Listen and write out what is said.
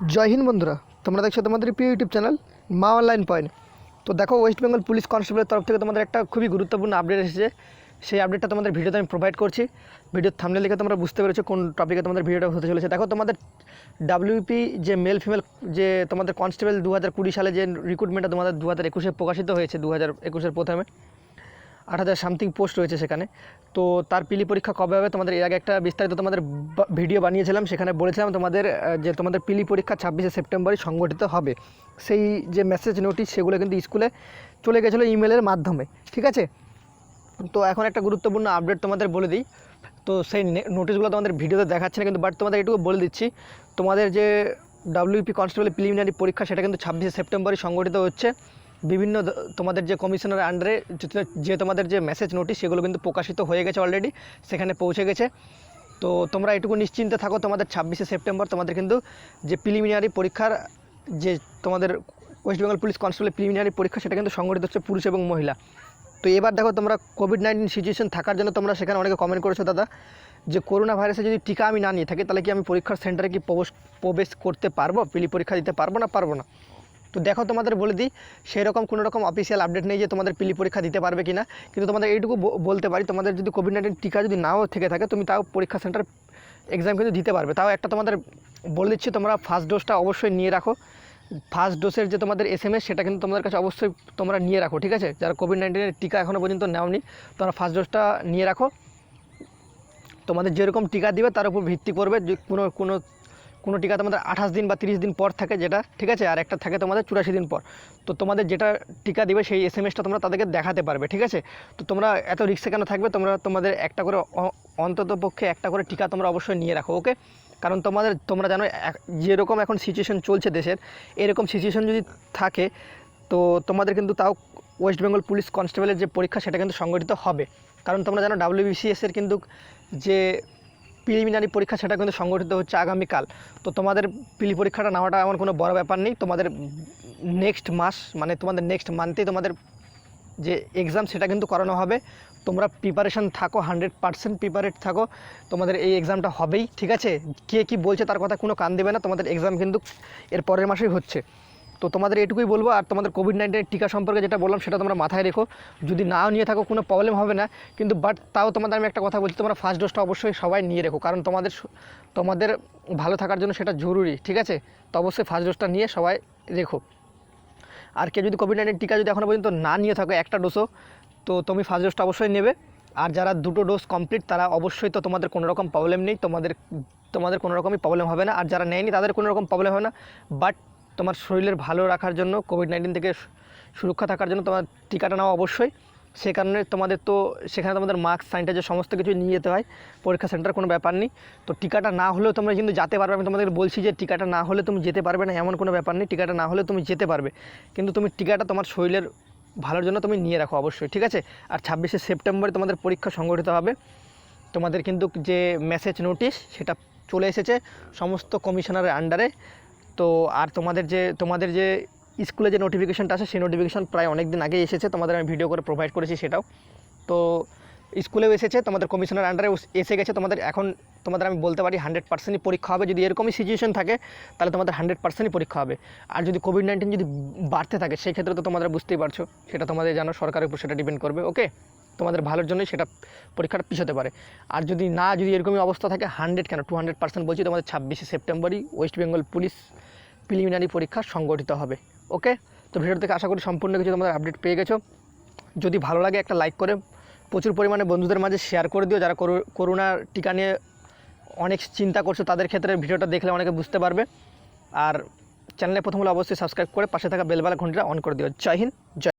জয় হিন্দ বন্ধুরা, তোমরা দেখছ তোমাদের প্রিয় YouTube channel Maa online point. তো দেখো ওয়েস্ট বেঙ্গল পুলিশ কনস্টেবলের তরফ থেকে তোমাদের একটা খুবই গুরুত্বপূর্ণ আপডেট এসেছে। সেই আপডেটটা তোমাদের ভিডিওতে আমি প্রোভাইড করছি। ভিডিওর থামলে লিখে তোমরা বুঝতে পেরেছ কোন টপিকে তোমাদের ভিডিওটা হতে চলেছে। দেখো, তোমাদের ডাব্লিউপি যে মেল ফিমেল যে তোমাদের কনস্টেবল দু হাজার কুড়ি সালে যে রিক্রুটমেন্টটা তোমাদের দু হাজার একুশে প্রকাশিত হয়েছে দু হাজার একুশের প্রথমে আট হাজার সামথিং পোস্ট রয়েছে সেখানে। তো তার পিলি পরীক্ষা কবে হবে? তোমাদের এর আগে একটা বিস্তারিত তোমাদের ভিডিও বানিয়েছিলাম। সেখানে বলেছিলাম তোমাদের যে তোমাদের পিলি পরীক্ষা ছাব্বিশে সেপ্টেম্বরই সংগঠিত হবে। সেই যে মেসেজ নোটিশ সেগুলো কিন্তু স্কুলে চলে গেছিল ইমেলের মাধ্যমে। ঠিক আছে? তো এখন একটা গুরুত্বপূর্ণ আপডেট তোমাদের বলে দিই। তো সেই নোটিশগুলো তোমাদের ভিডিওতে দেখাচ্ছে না, কিন্তু বাট তোমাদের এটুকু বলে দিচ্ছি। তোমাদের যে ডাব্লিউপি কনস্টেবল প্রিলিমিনারি পরীক্ষা, সেটা কিন্তু ছাব্বিশে সেপ্টেম্বরই সংগঠিত হচ্ছে। বিভিন্ন তোমাদের যে কমিশনের আন্ডারে যে তোমাদের যে মেসেজ নোটিশ সেগুলো কিন্তু প্রকাশিত হয়ে গেছে অলরেডি সেখানে পৌঁছে গেছে। তো তোমরা এটুকু নিশ্চিন্তে থাকো, তোমাদের ছাব্বিশে সেপ্টেম্বর তোমাদের কিন্তু যে প্রিলিমিনারি পরীক্ষার যে তোমাদের west Bengal police constable preliminary পরীক্ষা, সেটা কিন্তু সংগঠিত হচ্ছে পুরুষ এবং মহিলা। তো এবার দেখো তোমরা কোভিড নাইন্টিন সিচুয়েশন থাকার জন্য তোমরা সেখানে অনেকে কমেন্ট করেছ, দাদা, যে করোনা ভাইরাসে যদি টিকা আমি না নিয়ে থাকি, তাহলে কি আমি পরীক্ষার সেন্টারে কি প্রবেশ প্রবেশ করতে পারব? পিলি পরীক্ষা দিতে পারব না? পারব না। তো দেখো তোমাদের বলে দিই সেই রকম কোনো রকম অফিসিয়াল আপডেট নেই যে তোমাদের পিলি পরীক্ষা দিতে পারবে কি না কিন্তু তোমাদের এইটুকু বলতে পারি, তোমাদের যদি কোভিড নাইন্টিন টিকা যদি নাও থেকে থাকে, তুমি তাও পরীক্ষা সেন্টার এক্সাম কিন্তু দিতে পারবে। তাও একটা তোমাদের বলে দিচ্ছি, তোমরা ফার্স্ট ডোজটা অবশ্যই নিয়ে রাখো। ফার্স্ট ডোজের যে তোমাদের এস সেটা কিন্তু তোমাদের কাছে অবশ্যই তোমরা নিয়ে রাখো, ঠিক আছে? যারা কোভিড নাইন্টিনের টিকা এখনও পর্যন্ত নেওনি, তোমরা ফার্স্ট ডোজটা নিয়ে রাখো। তোমাদের যেরকম টিকা দিবে, তার উপর ভিত্তি করবে কোনো কোনো কোনো টিকা তোমাদের আঠাশ দিন বা তিরিশ দিন পর থাকে যেটা, ঠিক আছে? আর একটা থাকে তোমাদের চুরাশি দিন পর। তো তোমাদের যেটা টিকা দিবে সেই এস এম এসটা তোমরা তাদেরকে দেখাতে পারবে, ঠিক আছে? তো তোমরা এত রিক্সে কেন থাকবে? তোমরা তোমাদের একটা করে অন্তত পক্ষে একটা করে টিকা তোমরা অবশ্যই নিয়ে রাখো ওকে কারণ তোমাদের, তোমরা জানো যেরকম এখন সিচুয়েশন চলছে দেশের, এরকম সিচুয়েশন যদি থাকে, তো তোমাদের কিন্তু তাও ওয়েস্ট বেঙ্গল পুলিশ কনস্টেবলের যে পরীক্ষা সেটা কিন্তু সংগঠিত হবে। কারণ তোমরা জানো ডাব্লিউবিসিএস এর কিন্তু যে প্রিলিমিনারি পরীক্ষা সেটা কিন্তু সংগঠিত হচ্ছে আগামীকাল। তো তোমাদের পিলি পরীক্ষাটা নেওয়াটা এমন কোনো বড় ব্যাপার নেই। তোমাদের নেক্সট মাস মানে তোমাদের নেক্সট মান্থেই তোমাদের যে এক্সাম সেটা কিন্তু করানো হবে। তোমরা প্রিপারেশন থাকো হান্ড্রেড পার্সেন্ট প্রিপারেট থাকো। তোমাদের এই এক্সামটা হবেই, ঠিক আছে? কে কি বলছে তার কথা কোনো কান দেবে না। তোমাদের এক্সাম কিন্তু এর পরের মাসেই হচ্ছে। তো তোমাদের এটুকুই বলব, আর তোমাদের কোভিড নাইন্টিনের টিকা সম্পর্কে যেটা বললাম সেটা তোমরা মাথায় রেখো। যদি নাও নিয়ে থাকো, কোনো প্রবলেম হবে না। কিন্তু বাট তাও তোমাদের আমি একটা কথা বলছি, তোমরা ফার্স্ট ডোজটা অবশ্যই সবাই নিয়ে রেখো। কারণ তোমাদের তোমাদের ভালো থাকার জন্য সেটা জরুরি, ঠিক আছে? তো অবশ্যই ফার্স্ট ডোজটা নিয়ে সবাই রেখো। আর কেউ যদি কোভিড নাইন্টিন টিকা যদি এখনও পর্যন্ত না নিয়ে থাকো, একটা ডোজও তো তুমি ফার্স্ট ডোজটা অবশ্যই নেবে। আর যারা দুটো ডোজ কমপ্লিট তারা অবশ্যই তো তোমাদের কোনো রকম প্রবলেম নেই। তোমাদের তোমাদের কোনো রকমই প্রবলেম হবে না। আর যারা নেয়নি, তাদের কোনো রকম প্রবলেম হবে না। বাট তোমার শরীরের ভালো রাখার জন্য কোভিড নাইন্টিন থেকে সুরক্ষা থাকার জন্য তোমার টিকাটা নেওয়া অবশ্যই। সে কারণে তোমাদের তো সেখানে তোমাদের মাস্ক স্যানিটাইজার সমস্ত কিছু নিয়ে যেতে হয়। পরীক্ষা সেন্টার কোনো ব্যাপার নেই। তো টিকাটা না হলেও তোমরা কিন্তু যেতে পারবে। আমি তোমাদের বলছি যে টিকাটা না হলে তুমি যেতে পারবে না, এমন কোনো ব্যাপার নেই। টিকাটা না হলে তুমি যেতে পারবে। কিন্তু তুমি টিকাটা তোমার শরীরের ভালোর জন্য তুমি নিয়ে রাখো অবশ্যই, ঠিক আছে? আর ছাব্বিশে সেপ্টেম্বরে তোমাদের পরীক্ষা সংগঠিত হবে। তোমাদের কিন্তু যে মেসেজ নোটিশ সেটা চলে এসেছে সমস্ত কমিশনারের আন্ডারে তো আর তোমাদের যে তোমাদের যে স্কুলে যে নোটিফিকেশানটা আছে, সেই নোটিফিকেশন প্রায় অনেক দিন আগেই এসেছে। তোমাদের আমি ভিডিও করে প্রোভাইড করেছি সেটাও। তো স্কুলেও এসেছে, তোমাদের কমিশনার আন্ডারে এসে গেছে। তোমাদের এখন, তোমাদের আমি বলতে পারি হান্ড্রেড পার্সেন্টই পরীক্ষা হবে। যদি এরকমই সিচুয়েশন থাকে, তাহলে তোমাদের হান্ড্রেড পার্সেন্টই পরীক্ষা হবে। আর যদি কোভিড নাইন্টিন যদি বাড়তে থাকে, সেই ক্ষেত্রে তো তোমাদের বুঝতেই পারছ। সেটা তোমাদের জানো, সরকারের উপর সেটা ডিপেন্ড করবে ওকে তোমাদের ভালোর জন্যই সেটা পরীক্ষাটা পিছোতে পারে। আর যদি না, যদি এরকমই অবস্থা থাকে হান্ড্রেড কেন? টু হান্ড্রেড পার্সেন্ট বলছি, তোমাদের ছাব্বিশে সেপ্টেম্বরই ওয়েস্ট বেঙ্গল পুলিশ প্রিলিমিনারি পরীক্ষা সংগঠিত হবে ওকে তো ভিডিও থেকে আশা করি সম্পূর্ণ কিছু তোমাদের আপডেট পেয়ে গেছো। যদি ভালো লাগে একটা লাইক করে, প্রচুর পরিমাণে বন্ধুদের মাঝে শেয়ার করে দিও। যারা করো- করোনা টিকা নিয়ে অনেক চিন্তা করছ, তাদের ক্ষেত্রে ভিডিওটা দেখলে অনেকে বুঝতে পারবে। আর চ্যানেলে প্রথম হলে অবশ্যই সাবস্ক্রাইব করে পাশে থাকা বেলবেলা ঘন্টিটা অন করে দিও। জয় হিন্দ, জয়